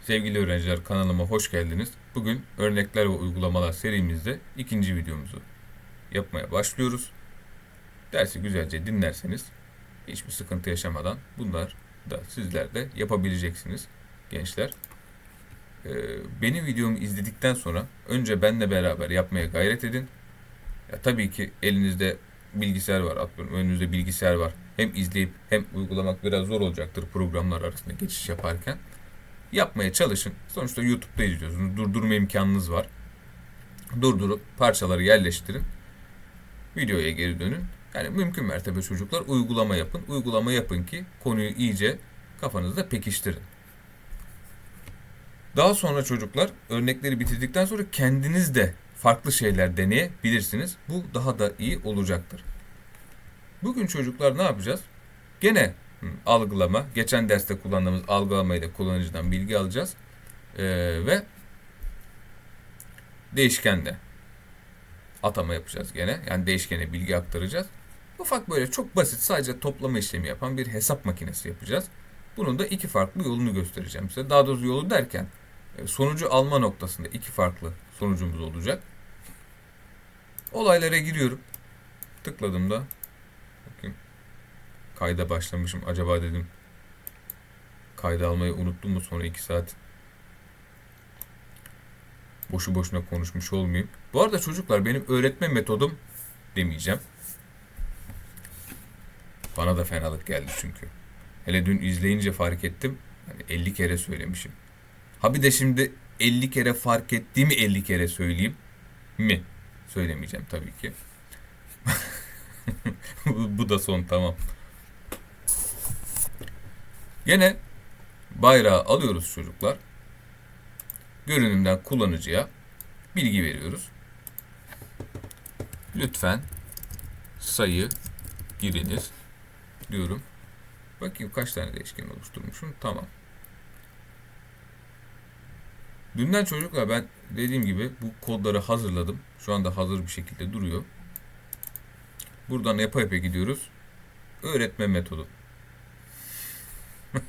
Sevgili öğrenciler kanalıma hoş geldiniz. Bugün örnekler ve uygulamalar serimizde ikinci videomuzu yapmaya başlıyoruz. Dersi güzelce dinlerseniz hiçbir sıkıntı yaşamadan bunlar da sizler de yapabileceksiniz gençler. Ee, benim videomu izledikten sonra önce benle beraber yapmaya gayret edin. Ya, tabii ki elinizde bilgisayar var, atıyorum önünüzde bilgisayar var. Hem izleyip hem uygulamak biraz zor olacaktır programlar arasında geçiş yaparken yapmaya çalışın. Sonuçta YouTube'da izliyorsunuz. Durdurma imkanınız var. Durdurup parçaları yerleştirin. Videoya geri dönün. Yani mümkün mertebe çocuklar uygulama yapın. Uygulama yapın ki konuyu iyice kafanızda pekiştirin. Daha sonra çocuklar örnekleri bitirdikten sonra kendiniz de farklı şeyler deneyebilirsiniz. Bu daha da iyi olacaktır. Bugün çocuklar ne yapacağız? Gene algılama. Geçen derste kullandığımız algılamayla kullanıcıdan bilgi alacağız. Ee, ve değişkende atama yapacağız gene. Yani değişkene bilgi aktaracağız. Ufak böyle çok basit sadece toplama işlemi yapan bir hesap makinesi yapacağız. Bunun da iki farklı yolunu göstereceğim size. Daha doğrusu yolu derken e, sonucu alma noktasında iki farklı sonucumuz olacak. Olaylara giriyorum. Da bakayım kayda başlamışım. Acaba dedim kayda almayı unuttum mu sonra 2 saat boşu boşuna konuşmuş olmayayım. Bu arada çocuklar benim öğretme metodum demeyeceğim. Bana da fenalık geldi çünkü. Hele dün izleyince fark ettim. Hani 50 kere söylemişim. Ha bir de şimdi 50 kere fark ettiğimi 50 kere söyleyeyim mi? Söylemeyeceğim tabii ki. bu, da son tamam. Gene bayrağı alıyoruz çocuklar. Görünümden kullanıcıya bilgi veriyoruz. Lütfen sayı giriniz diyorum. Bakayım kaç tane değişken oluşturmuşum. Tamam. Dünden çocuklar ben dediğim gibi bu kodları hazırladım. Şu anda hazır bir şekilde duruyor. Buradan yapa yapa gidiyoruz. Öğretme metodu.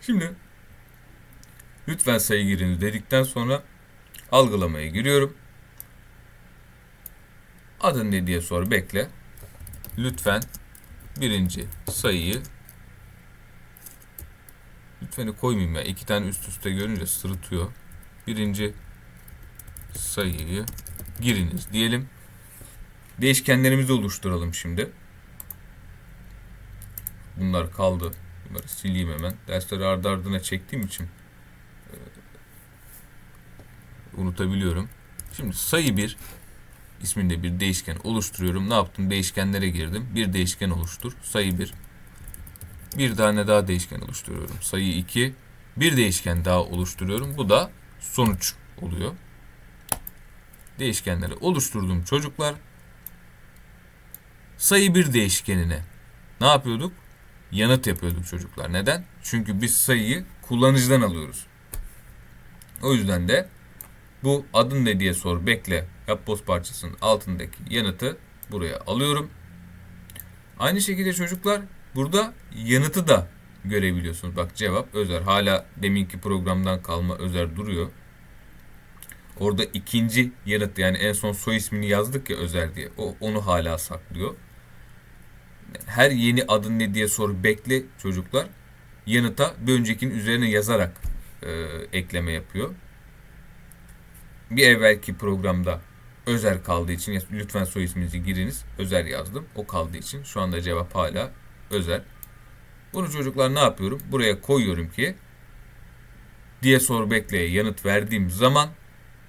Şimdi lütfen sayı giriniz dedikten sonra algılamaya giriyorum. Adın ne diye sor bekle. Lütfen birinci sayıyı lütfeni koymayayım ya. iki tane üst üste görünce sırıtıyor. Birinci sayıyı giriniz diyelim. Değişkenlerimizi oluşturalım şimdi. Bunlar kaldı. Bunları sileyim hemen. Dersleri ardı ardına çektiğim için e, unutabiliyorum. Şimdi sayı 1 isminde bir değişken oluşturuyorum. Ne yaptım? Değişkenlere girdim. Bir değişken oluştur. Sayı 1. Bir tane daha değişken oluşturuyorum. Sayı 2. Bir değişken daha oluşturuyorum. Bu da sonuç oluyor. Değişkenleri oluşturdum çocuklar. Sayı 1 değişkenine ne yapıyorduk? Yanıt yapıyorduk çocuklar. Neden? Çünkü biz sayıyı kullanıcıdan alıyoruz. O yüzden de bu adın ne diye sor bekle yapboz parçasının altındaki yanıtı buraya alıyorum. Aynı şekilde çocuklar burada yanıtı da görebiliyorsunuz. Bak cevap özer. Hala deminki programdan kalma özer duruyor. Orada ikinci yanıt yani en son soy ismini yazdık ya özer diye. O onu hala saklıyor her yeni adın ne diye soru bekle çocuklar. Yanıta bir öncekinin üzerine yazarak e, ekleme yapıyor. Bir evvelki programda özel kaldığı için lütfen soy isminizi giriniz. Özel yazdım. O kaldığı için şu anda cevap hala özel. Bunu çocuklar ne yapıyorum? Buraya koyuyorum ki diye soru bekleye yanıt verdiğim zaman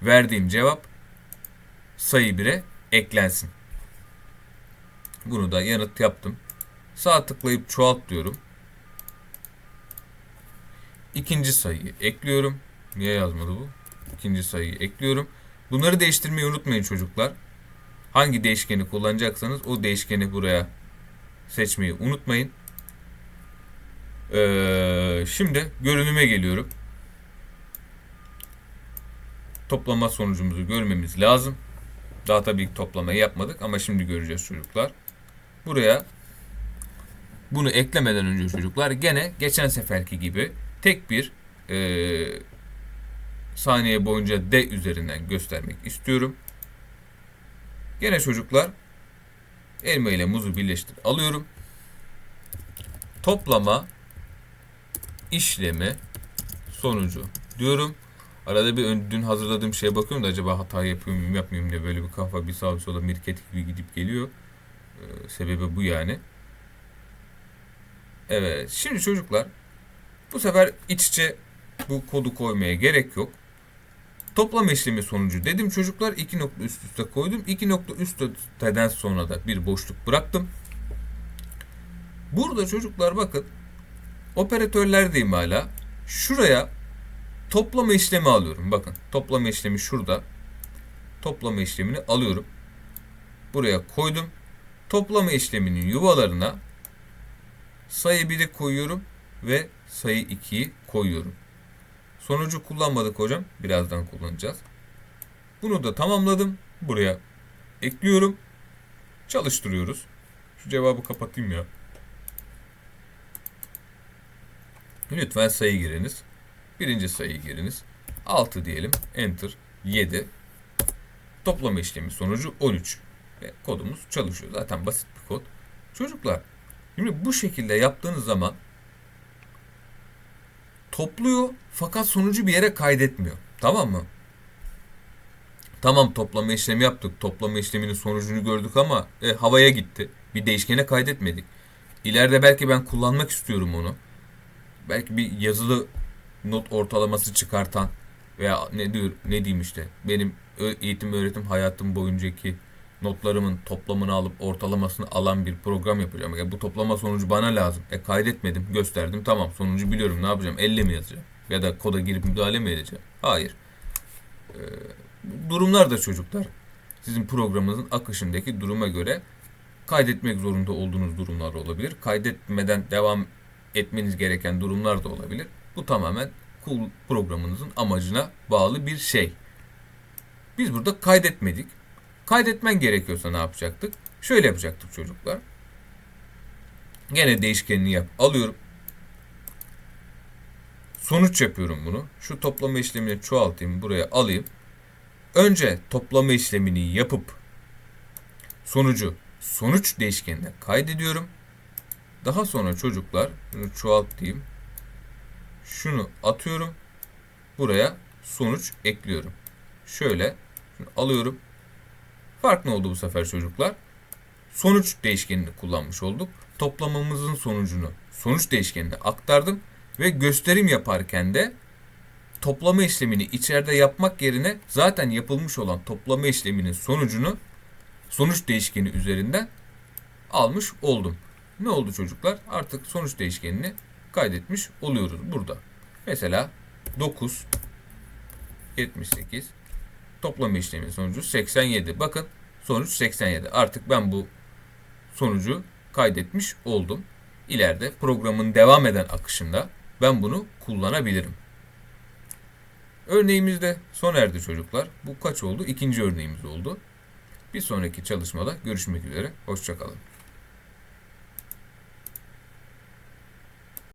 verdiğim cevap sayı 1'e eklensin. Bunu da yanıt yaptım. Sağ tıklayıp çoğalt diyorum. İkinci sayıyı ekliyorum. Niye yazmadı bu? İkinci sayıyı ekliyorum. Bunları değiştirmeyi unutmayın çocuklar. Hangi değişkeni kullanacaksanız o değişkeni buraya seçmeyi unutmayın. Ee, şimdi görünüme geliyorum. Toplama sonucumuzu görmemiz lazım. Daha tabii toplamayı yapmadık ama şimdi göreceğiz çocuklar. Buraya bunu eklemeden önce çocuklar gene geçen seferki gibi tek bir eee, saniye boyunca D üzerinden göstermek istiyorum. Gene çocuklar elma ile muzu birleştir alıyorum. Toplama işlemi sonucu diyorum. Arada bir ön- dün hazırladığım şeye bakıyorum da acaba hata yapıyor muyum yapmıyor muyum diye böyle bir kafa bir sağa bir sola mirket gibi gidip geliyor. Ee, sebebi bu yani. Evet şimdi çocuklar bu sefer iç içe bu kodu koymaya gerek yok. Toplama işlemi sonucu dedim çocuklar iki nokta üst üste koydum. iki nokta üst üsteden sonra da bir boşluk bıraktım. Burada çocuklar bakın operatörlerdeyim hala. Şuraya toplama işlemi alıyorum. Bakın toplama işlemi şurada. Toplama işlemini alıyorum. Buraya koydum. Toplama işleminin yuvalarına sayı 1'i koyuyorum ve sayı 2'yi koyuyorum. Sonucu kullanmadık hocam. Birazdan kullanacağız. Bunu da tamamladım. Buraya ekliyorum. Çalıştırıyoruz. Şu cevabı kapatayım ya. Lütfen sayı giriniz. Birinci sayıyı giriniz. 6 diyelim. Enter. 7. Toplama işlemi sonucu 13. Ve kodumuz çalışıyor. Zaten basit bir kod. Çocuklar, şimdi bu şekilde yaptığınız zaman topluyor fakat sonucu bir yere kaydetmiyor. Tamam mı? Tamam toplama işlemi yaptık. Toplama işleminin sonucunu gördük ama e, havaya gitti. Bir değişkene kaydetmedik. İleride belki ben kullanmak istiyorum onu. Belki bir yazılı not ortalaması çıkartan veya ne diyor ne diyeyim işte benim eğitim öğretim hayatım boyuncaki notlarımın toplamını alıp ortalamasını alan bir program yapacağım. E, bu toplama sonucu bana lazım. E kaydetmedim, gösterdim. Tamam, sonucu biliyorum. Ne yapacağım? Elle mi yazacağım? Ya da koda girip müdahale mi edeceğim? Hayır. E, durumlar da çocuklar sizin programınızın akışındaki duruma göre kaydetmek zorunda olduğunuz durumlar olabilir. Kaydetmeden devam etmeniz gereken durumlar da olabilir. Bu tamamen kul- programınızın amacına bağlı bir şey. Biz burada kaydetmedik. Kaydetmen gerekiyorsa ne yapacaktık? Şöyle yapacaktık çocuklar. Gene değişkenini yap. Alıyorum. Sonuç yapıyorum bunu. Şu toplama işlemini çoğaltayım. Buraya alayım. Önce toplama işlemini yapıp sonucu sonuç değişkenine kaydediyorum. Daha sonra çocuklar bunu çoğaltayım. Şunu atıyorum. Buraya sonuç ekliyorum. Şöyle alıyorum. Fark ne oldu bu sefer çocuklar? Sonuç değişkenini kullanmış olduk. Toplamamızın sonucunu sonuç değişkenine aktardım ve gösterim yaparken de toplama işlemini içeride yapmak yerine zaten yapılmış olan toplama işleminin sonucunu sonuç değişkeni üzerinden almış oldum. Ne oldu çocuklar? Artık sonuç değişkenini kaydetmiş oluyoruz burada. Mesela 9 78 toplama işlemi sonucu 87. Bakın sonuç 87. Artık ben bu sonucu kaydetmiş oldum. İleride programın devam eden akışında ben bunu kullanabilirim. Örneğimiz de sona erdi çocuklar. Bu kaç oldu? İkinci örneğimiz oldu. Bir sonraki çalışmada görüşmek üzere. Hoşçakalın.